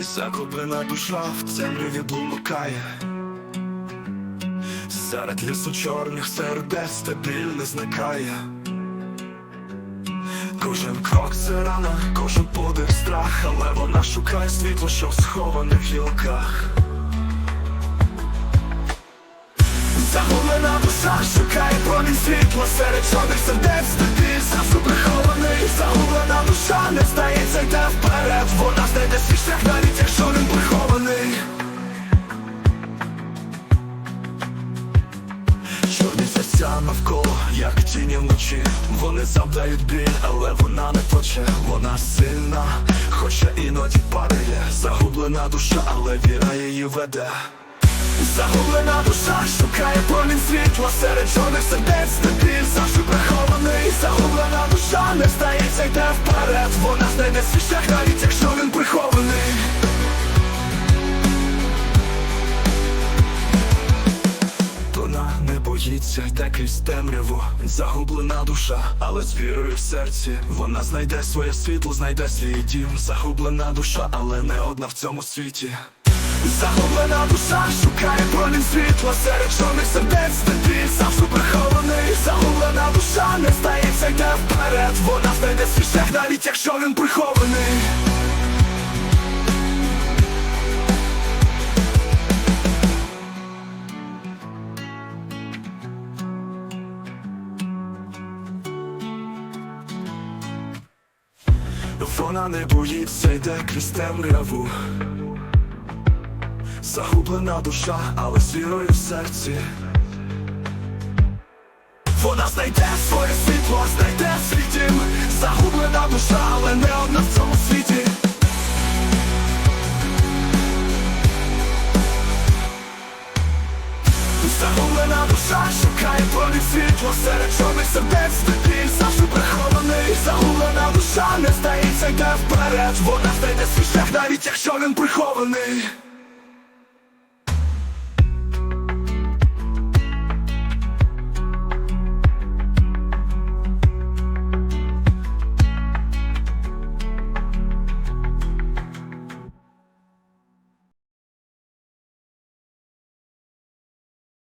І загублена душа в темряві блукає. Серед лісу чорних сердець стабіль не зникає. Кожен крок це рана, кожен подих страх, але вона шукає світло, що в схованих гілках. Загублена душа шукає промінь світла серед чорних сердець Навколо, як тіні вночі Вони завдають біль, але вона не плаче. Вона сильна, хоча іноді падає. Загублена душа, але віра її веде. Загублена душа шукає промінь світла. Серед чорних сердець тобі завжди прихований. Загублена душа не здається, йде вперед. Вона знайде свій шлях навіть якщо боїться, йде крізь темряву Загублена душа, але з вірою в серці Вона знайде своє світло, знайде свій дім. Загублена душа, але не одна в цьому світі. Загублена душа шукає промінь світла. Серед чорних сердець тобі завжди прихований Загублена душа не здається, йде вперед. Вона знайде свій шлях, навіть якщо він прихований Вона не боїться, йде крізь темряву. Загублена душа, але з в серці. Вона знайде своє світло, знайде свій Загублена душа, але не одна в цьому світі. Загублена душа шукає Вона знайде свій шлях, навіть якщо він прихований.